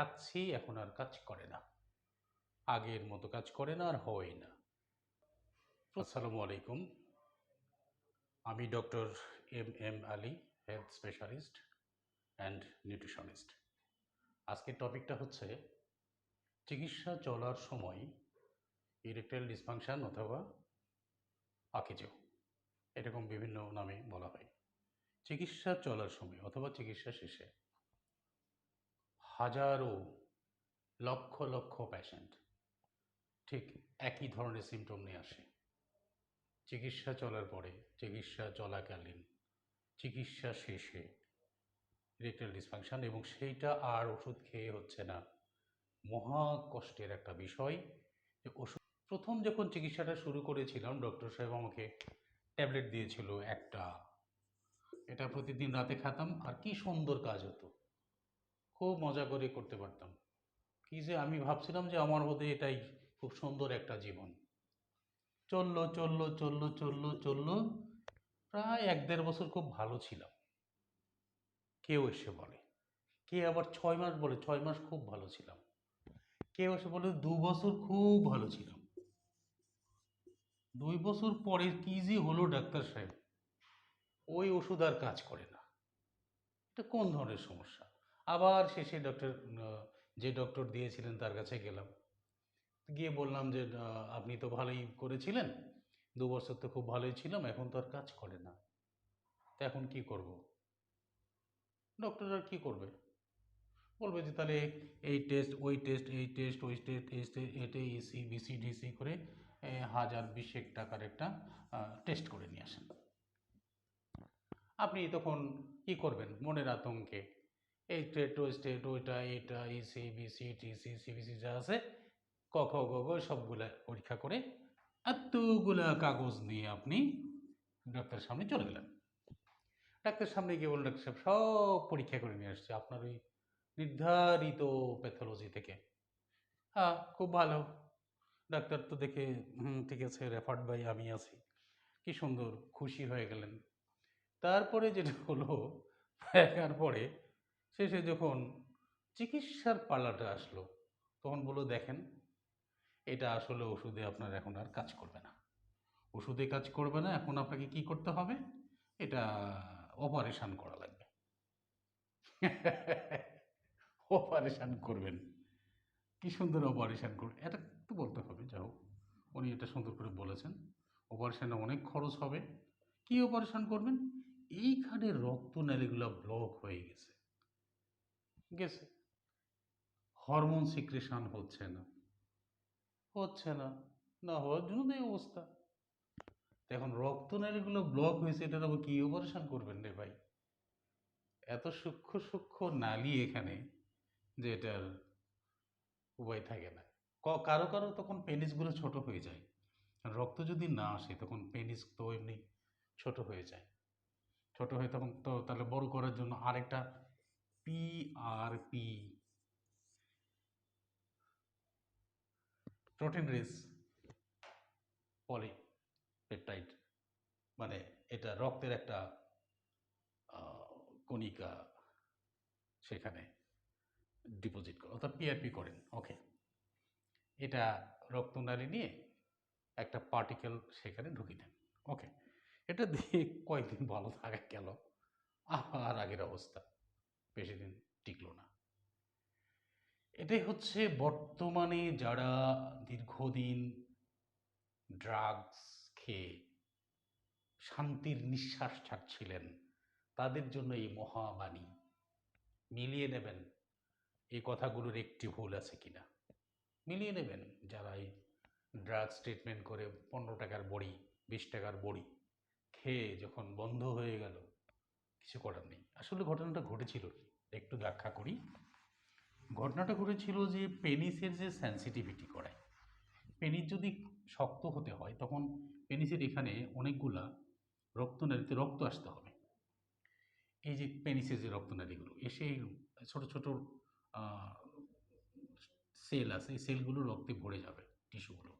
খাচ্ছি এখন আর কাজ করে না। আগের মতো কাজ করে না, আর হয় না। আসসালামু আলাইকুম। আমি doctor M M Ali, health specialist and nutritionist. আজকের টপিকটা হচ্ছে, চিকিৎসা চলার সময় ইরেকটাইল ডিসফাংশন অথবা আকিজো এরকম বিভিন্ন নামে বলা হয়। চিকিৎসা চলার সময় অথবা চিকিৎসা শেষে হাজারো লক্ষ লক্ষ পেশেন্ট ঠিক একই ধরনের সিমটম নিয়ে আসে। চিকিৎসা চলার পরে, চিকিৎসা চলাকালীন, চিকিৎসা শেষে ইরেকটাইল ডিসফাংশন এবং সেইটা আর ওষুধ খেয়ে হচ্ছে না। মহা কষ্টের একটা বিষয় যে ওষুধ প্রথম যখন চিকিৎসাটা শুরু করেছিলাম ডক্টর সাহেব আমাকে ট্যাবলেট দিয়েছিল একটা। এটা প্রতিদিন রাতে খেতাম, আর কি সুন্দর কাজ হতো। খুব মজা করে করতে পারতাম। কি যে আমি ভাবছিলাম যে আমার বোধে এটাই খুব সুন্দর একটা জীবন। চলল চলল চলল চলল চলল, প্রায় এক দেড় বছর খুব ভালো ছিলাম। কেউ এসে বলে। কে আবার ছয় মাস বলে, ছয় মাস খুব ভালো ছিলাম। কেউ এসে বলে, দু বছর খুব ভালো ছিলাম। দুই বছর পরে কি যে হলো ডাক্তার সাহেব। ওই ওষুধ আর কাজ করে না। এটা কোন ধরনের সমস্যা? আবার শেষে ডক্টর যে ডক্টর দিয়েছিলেন তার কাছে গেলাম। গিয়ে বললাম যে আপনি তো ভালোই করেছিলেন। দু বছর তো খুব ভালোই ছিলাম, এখন তো আর কাজ করে না। তো এখন কি করব? ডক্টর আর কি করবে? বলবে যে, তাহলে এই টেস্ট ওই টেস্ট এই টেস্ট ওই টেস্ট এই এটে এসি বিসি ডিসি করে হাজার বিশেক টাকার একটা টেস্ট করে নিয়ে আসেন। আপনি তখন কি করবেন? মনের আতঙ্কে এই স্টেট ওই স্টেট, ওইটা এটা ইসি বিসি টিসি সিবিসি যা আছে, ক, খ, গ ঘ সবগুলা পরীক্ষা করে এতগুলা কাগজ নিয়ে আপনি ডাক্তারের সামনে চলে গেলেন। ডাক্তারের সামনে গিয়ে বললেন, ডাক্তার সাহেব, সব পরীক্ষা করে নিয়ে আসছে আপনার ওই নির্ধারিত প্যাথোলজি থেকে। হ্যাঁ খুব ভালো। ডাক্তার তো দেখে ঠিক আছে রেফার্ড বাই আমি আছি। কি সুন্দর, খুশি হয়ে গেলেন। তারপরে যেটা হলো, দেখার পরে শেষে যখন চিকিৎসার পাল্লাটা আসলো, তখন বলল, দেখেন, এটা আসলে ওষুধে আপনার এখন আর কাজ করবে না। ওষুধে কাজ করবে না, এখন আপনাকে কি করতে হবে? এটা অপারেশান করা লাগবে। অপারেশান করবেন। কি সুন্দর অপারেশান করবেন এটা একটু বলতে হবে যা হোক, উনি এটা সুন্দর করে বলেছেন। অপারেশানে অনেক খরচ হবে। কি অপারেশান করবেন? এইখানে রক্তনালীগুলো ব্লক হয়ে গেছে। গেছে হরমোন সিক্রেশন হচ্ছে না। হচ্ছে না। না, হওয়ার জন্য এই অবস্থা। এখন রক্তনালীগুলো ব্লক হয়েছে, এটার আবার কি অপারেশন করবেন রে ভাই? এত সূক্ষ্ম সূক্ষ্ম নালী এখানে যে এটার উপায় থাকে না। কারও কারও তখন পেনিসগুলো ছোট হয়ে যায়। রক্ত যদি না আসে, তখন পেনিস তো এমনি ছোট হয়ে যায়। ছোট হয়ে তখন তো তাহলে বড় করার জন্য আরেকটা P R P protein rich polypeptide মানে এটা রক্তের একটা কণিকা সেখানে ডিপোজিট করে, অর্থাৎ পিআরপি করেন। ওকে এটা রক্তনালী নিয়ে একটা পার্টিকেল সেখানে ঢুকিয়ে দেন। ওকে এটা দিয়ে কয়েকদিন ভালো থাকা গেল। আবার আগের অবস্থা। বেশি দিন টিকলো না। এটাই হচ্ছে বর্তমানে যারা দীর্ঘদিন ড্রাগস খেয়ে শান্তির নিঃশ্বাস ছাড়ছিলেন, তাদের জন্য এই মহাবাণী মিলিয়ে নেবেন। এই কথাগুলোর একটি ভুল আছে কিনা? মিলিয়ে নেবেন যারা এই ড্রাগস ট্রিটমেন্ট করে পনেরো টাকার বড়ি, বিশ টাকার বড়ি খেয়ে যখন বন্ধ হয়ে গেল কিছু করার নেই। আসলে ঘটনাটা ঘটেছিল কি? একটু ব্যাখ্যা করি। ঘটনাটা ঘটেছিল যে পেনিসের যে সেন্সিটিভিটি করায়, পেনিস যদি শক্ত হতে হয়, তখন পেনিসের এখানে অনেকগুলা রক্তনালীতে রক্ত আসতে হবে। এই যে পেনিসের যে রক্তনালীগুলো, এসে ছোট ছোট সেল আছে, এই সেলগুলো রক্তে ভরে যাবে টিস্যুগুলো।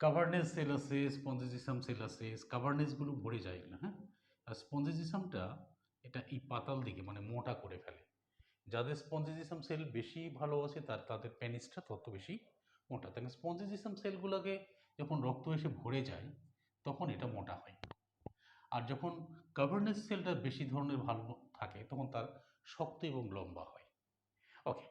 কাভারনেস সেল আছে স্পঞ্জিজিসাম সেল আছে কাভারনেসগুলো ভরে যায় এগুলো হ্যাঁ? আর স্পঞ্জিজিসামটা এটা এই পাতাল দিকে মানে মোটা করে ফেলে। যাদের স্পঞ্জিজিসাম সেল বেশি ভালো আছে, তার, তাদের পেনিসটা তত বেশি মোটা। থাকে স্পঞ্জিজিসাম সেলগুলোকে যখন রক্ত এসে ভরে যায়, তখন এটা মোটা হয়। আর যখন কাভারনেস সেলটা বেশি ধরনের ভালো থাকে, তখন তার শক্ত এবং লম্বা হয়। ওকে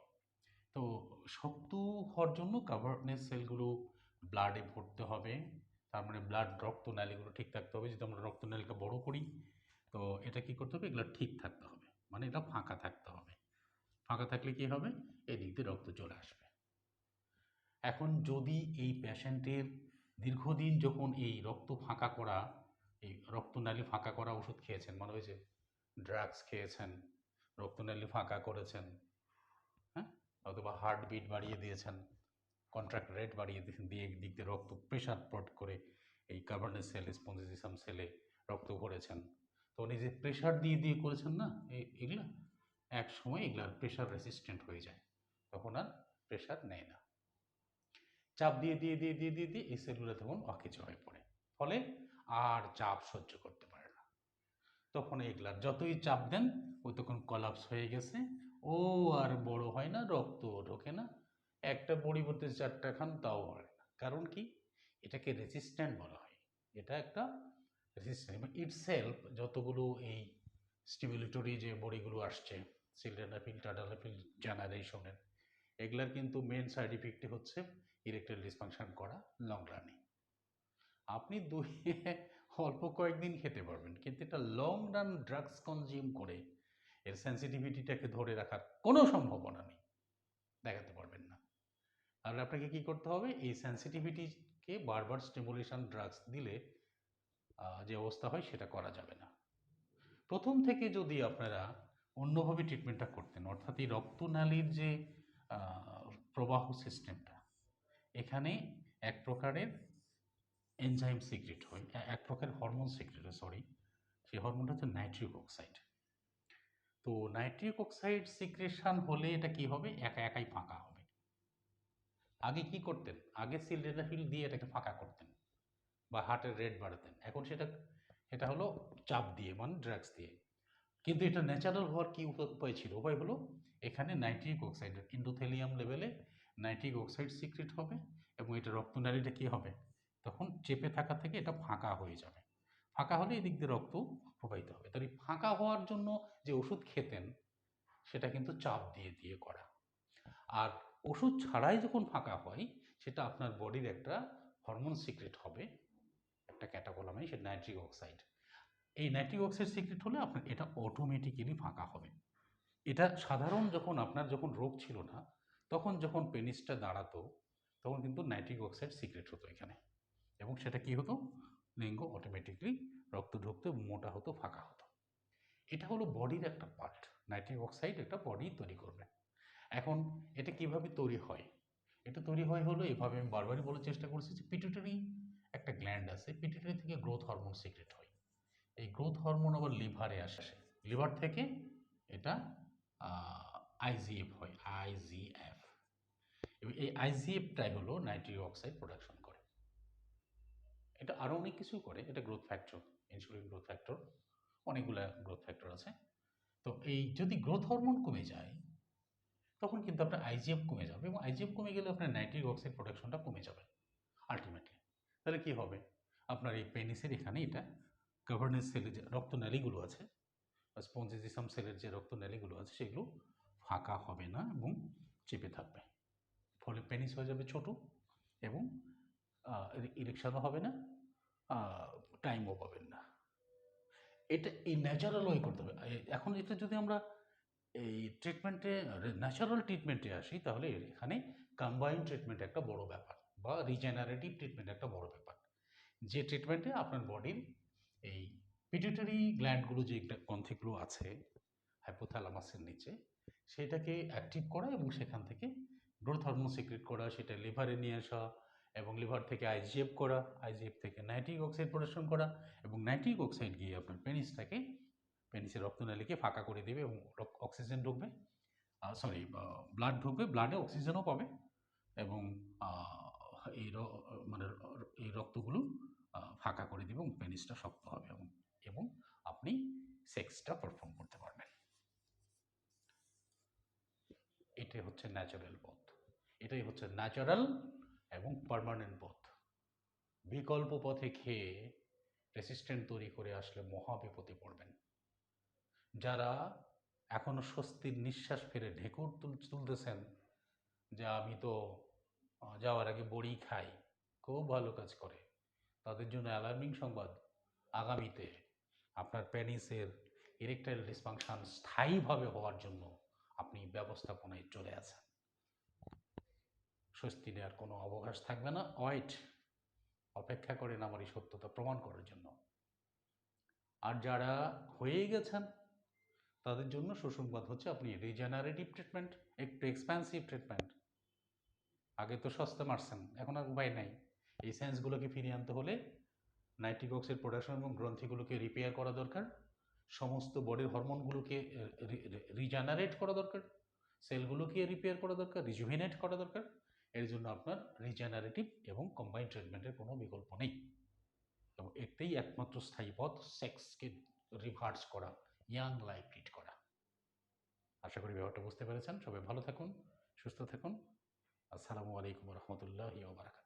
তো শক্ত হওয়ার জন্য কাভারনেস সেলগুলো ব্লাডে ভরতে হবে। তার মানে ব্লাড রক্তনালীগুলো ঠিক থাকতে হবে। যদি আমরা রক্তনালীকে বড় করি, তো এটা কি করতে হবে? এগুলো ঠিক থাকতে হবে। মানে এটা ফাঁকা থাকতে হবে। ফাঁকা থাকলে কি হবে? এদিক দিয়ে রক্ত চলে আসবে। এখন যদি এই পেশেন্টের দীর্ঘদিন যখন এই রক্ত ফাঁকা করা, এই রক্তনালী ফাঁকা করা ওষুধ খেয়েছেন মানে হয়েছে? ড্রাগস খেয়েছেন, রক্তনালী ফাঁকা করেছেন হ্যাঁ? অথবা হার্টবিট বাড়িয়ে দিয়েছেন। কন্ট্রাক্ট রেট বাড়িয়ে দিয়ে দিক দিয়ে রক্ত প্রেশার পট করে এই কার্বনের সেল স্পঞ্জিজিসাম সেলে রক্ত ভরেছেন তো উনি যে প্রেশার দিয়ে দিয়ে করেছেন না এগুলা, এক সময় এগুলার প্রেশার রেসিস্ট্যান্ট হয়ে যায়। তখন আর প্রেশার নেয় না। চাপ দিয়ে দিয়ে দিয়ে দিয়ে দিয়ে দিয়ে এই সেলগুলো তখন অকেজ হয়ে পড়ে। ফলে আর চাপ সহ্য করতে পারে না। তখন এগুলার যতই চাপ দেন ও তখন কলাপস হয়ে গেছে। ও আর বড় হয় না, রক্ত ঢোকে না। একটা ভরতে চারটা খান, তাও হয় না। কারণ কি? এটাকে রেজিস্ট্যান্ট বলা হয়। এটা একটা রেজিস্ট্যান্ট এবং ইটসেলফ যতগুলো এই স্টিমুলেটরি যে বড়িগুলো আসছে সিলডেনাফিল টাডালাফিল জেনারেশনের এগুলার কিন্তু মেন সাইড ইফেক্টই হচ্ছে ইরেকটাইল ডিসফাংশন করা লং রানে আপনি দুই, অল্প কয়েকদিন খেতে পারবেন, কিন্তু এটা লং রান ড্রাগস কনজিউম করে, এর সেন্সিটিভিটিটাকে ধরে রাখার কোনো সম্ভাবনা নেই। দেখাতে পারবেন না। আর আপনাকে কি করতে হবে? এই সেন্সিটিভিটিকে বারবার স্টিমুলেশন ড্রাগস দিলে যে অবস্থা হয় সেটা করা যাবে না। প্রথম থেকে যদি আপনারা অন্যভাবে ট্রিটমেন্টটা করতেন, অর্থাৎ এই রক্তনালীর যে প্রবাহ সিস্টেমটা এখানে এক প্রকারের এনজাইম সিক্রেট হয় এক প্রকার হরমোন সিক্রেট হয় সরি সেই হরমোনটা হচ্ছে নাইট্রিক অক্সাইড তো নাইট্রিক অক্সাইড সিক্রেশন হলে এটা কি হবে? একা একাই ফাঁকা হবে। আগে কি করতেন? আগে সিলডেনাফিল দিয়ে এটাকে ফাঁকা করতেন বা হার্টের রেট বাড়াতেন। এখন সেটা এটা হলো চাপ দিয়ে মানে ড্রাগস দিয়ে। কিন্তু এটা ন্যাচারাল হওয়ার কি উপ- উপায় ছিল? উপায় হলো এখানে নাইট্রিক অক্সাইড ইন্ডোথেলিয়াম লেভেলে নাইট্রিক অক্সাইড সিক্রেট হবে এবং এটা রক্তনালীটা কী হবে? তখন চেপে থাকা থেকে এটা ফাঁকা হয়ে যাবে। ফাঁকা হলে এদিক দিয়ে রক্ত প্রবাহিত হবে। তাহলে ফাঁকা হওয়ার জন্য যে ওষুধ খেতেন, সেটা কিন্তু চাপ দিয়ে দিয়ে করা। আর ওষুধ ছাড়াই যখন ফাঁকা হয়, সেটা আপনার বডির একটা হরমোন সিক্রেট হবে। একটা ক্যাটাকোলামাই সেটা নাইট্রিক অক্সাইড এই নাইট্রিক অক্সাইড সিক্রেট হলে আপনার এটা অটোমেটিক্যালি ফাঁকা হবে। এটা সাধারণ যখন আপনার যখন রোগ ছিল না, তখন যখন পেনিসটা দাঁড়াতো, তখন কিন্তু নাইট্রিক অক্সাইড সিক্রেট হতো এখানে। এবং সেটা কি হতো? লিঙ্গ অটোমেটিকলি রক্ত ঢুকতো মোটা হতো, ফাঁকা হতো। এটা হলো বডির একটা পার্ট নাইট্রিক অক্সাইড একটা বডি তৈরি করবে। এখন এটা কীভাবে তৈরি হয়? এটা তৈরি হয় হলো এভাবে আমি বারবারই বলার চেষ্টা করছি যে পিটুটারি একটা গ্ল্যান্ড আছে পিটুটারি থেকে গ্রোথ হরমোন সিক্রেট হয়। এই গ্রোথ হরমোন আবার লিভারে আসে। লিভার থেকে এটা আইজিএফ হয় আইজিএফ এই আইজিএফটাই হলো নাইট্রিক অক্সাইড প্রোডাকশন করে। এটা আরও অনেক কিছু করে, এটা growth factor insulin growth factor অনেকগুলা গ্রোথ ফ্যাক্টর আছে। তো এই যদি গ্রোথ হরমোন কমে যায় তখন কিন্তু আপনার আইজিএফ কমে যাবে এবং আইজিএফ কমে গেলে আপনার নাইট্রিক অক্সাইড প্রোডাকশনটা কমে যাবে আলটিমেটলি তাহলে কি হবে? আপনার এই পেনিসের এখানে এটা গভর্নেন্স সেলের যে রক্তনালীগুলো আছে স্পঞ্জিজিসাম সেলের যে রক্তনালীগুলো আছে, সেগুলো ফাঁকা হবে না এবং চেপে থাকবে। ফলে পেনিস হয়ে যাবে ছোট এবং ইরেকশনও হবে না টাইমও পাবেন না। এটা এই ন্যাচারাল করতে হবে। এখন এটা যদি আমরা এই ট্রিটমেন্টে ন্যাচারাল ট্রিটমেন্টে আসি, তাহলে এখানে কম্বাইন ট্রিটমেন্ট একটা বড় ব্যাপার বা রিজেনারেটিভ ট্রিটমেন্ট একটা বড় ব্যাপার। যে ট্রিটমেন্টে আপনার বডির এই পিটুটারি গ্ল্যান্ডগুলো যে গ্রন্থিগুলো আছে হাইপোথ্যালামাসের নিচে, সেটাকে অ্যাক্টিভ করা এবং সেখান থেকে গ্রোথ হরমোন সিক্রেট করা, সেটা লিভারে নিয়ে আসা এবং লিভার থেকে আইজিএফ করা আইজিএফ থেকে নাইট্রিক অক্সাইড প্রোডাকশন করা এবং নাইট্রিক অক্সাইড গিয়ে আপনার পেনিসটাকে পেনিসের রক্তনালীকে ফাঁকা করে দেবে এবং অক্সিজেন ঢুকবে। সরি ব্লাড ঢুকবে ব্লাডে অক্সিজেনও পাবে এবং এই মানে এই রক্তগুলো ফাঁকা করে দেবে এবং পেনিসটা শক্ত হবে এবং এবং আপনি সেক্সটা পারফর্ম করতে পারবেন। এটাই হচ্ছে ন্যাচারাল পথ। এটাই হচ্ছে ন্যাচারাল এবং পারমানেন্ট পথ। বিকল্প পথে খেয়ে রেসিস্ট্যান্ট তৈরি করে আসলে মহা বিপদে পড়বেন। যারা এখনও স্বস্তির নিঃশ্বাস ফেলে ঢেকুর তুল- তুলতেছেন যে আমি তো যাওয়ার আগে বড়ি খাই, খুব ভালো কাজ করে। তাদের জন্য অ্যালার্মিং সংবাদ। আগামীতে আপনার প্যানিসের ইরেকটাইল ডিসফাংশন স্থায়ীভাবে হওয়ার জন্য আপনি ব্যবস্থাপনায় চলে আছেন। স্বস্তি নেওয়ার কোনো অবকাশ থাকবে না। ওয়েট অপেক্ষা করেন আমার এই সত্যতা প্রমাণ করার জন্য। আর যারা হয়ে গেছেন তাদের জন্য সুসংবাদ হচ্ছে আপনি রিজেনারেটিভ ট্রিটমেন্ট একটু এক্সপেন্সিভ ট্রিটমেন্ট আগে তো সস্তা মারছেন, এখন আর উপায় নাই। এই সায়েন্সগুলোকে ফিরিয়ে আনতে হলে নাইট্রিক অক্সাইড প্রোডাকশন এবং গ্রন্থিগুলোকে রিপেয়ার করা দরকার। সমস্ত বডির হরমোনগুলোকে রিজেনারেট করা দরকার। সেলগুলোকে রিপেয়ার করা দরকার রিজুভিনেট করা দরকার। এর জন্য আপনার রিজেনারেটিভ এবং কম্বাইন ট্রিটমেন্টের কোনো বিকল্প নেই। এবং এটাই একমাত্র স্থায়ী পথ সেক্সকে রিভার্স করা। ইয়াং লাইফ লিড করা। আশা করি ব্যাপারটা বুঝতে পেরেছেন। সবাই ভালো থাকুন, সুস্থ থাকুন। আসসালামু আলাইকুম রহমতুল্লাহ বারাকাত